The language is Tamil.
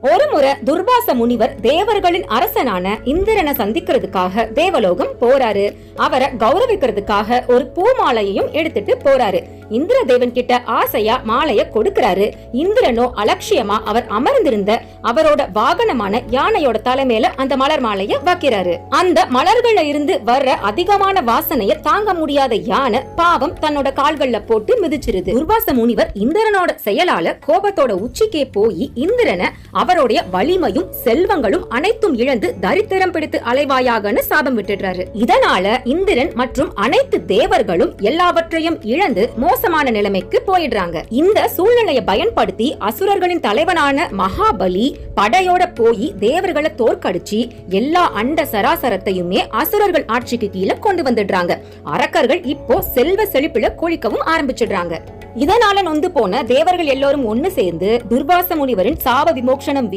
ஒருமுறை துர்வாச முனிவர் தேவர்களின் அரசனான இந்திரனை சந்திக்கிறதுக்காக தேவலோகம் போறாரு. அவரை கௌரவிக்கிறதுக்காக ஒரு பூ மாலையையும் எடுத்துட்டு போறாரு. இந்திர தேவன் கிட்ட ஆசையா மாலைய கொடுக்கறாரு. இந்திரனோ அலட்சியமா அவர் அமர்ந்திருந்த அவரோட வாகனமான யானையோட தலைமையில அந்த மலர் மாலைய வைக்கிறாரு. அந்த மலர்கள்ல இருந்து வர்ற அதிகமான வாசனைய தாங்க முடியாத யானை பாவம் தன்னோட கால்கள்ல போட்டு மிதிச்சிருது. துர்வாச முனிவர் இந்திரனோட செயலால கோபத்தோட உச்சிக்கே போய் இந்திரனை அவருடைய வலிமையும் செல்வங்களும் அனைத்தும் இழந்து தரித்திரம் பிடித்து அலைவாயாகன்னு சாபம் விட்டுடுறாரு. இதனால இந்திரன் மற்றும் அனைத்து தேவர்களும் எல்லாவற்றையும் இழந்து மோசமான நிலைமைக்கு போயிடுறாங்க. இந்த சூழ்நிலையை பயன்படுத்தி அசுரர்களின் தலைவனான மகாபலி படையோட போய் தேவர்களை தோற்கடிச்சு எல்லா அண்ட சராசரத்தையுமே அசுரர்கள் ஆட்சிக்கு கீழே கொண்டு வந்துடுறாங்க. அரக்கர்கள் இப்போ செல்வ செழிப்புல கொழிக்கவும் ஆரம்பிச்சிடுறாங்க. இதனால நொந்து போன தேவர்கள் எல்லோரும் ஒன்னு சேர்ந்து துர்வாச முனிவரின் சாப விமோக்ஷனம்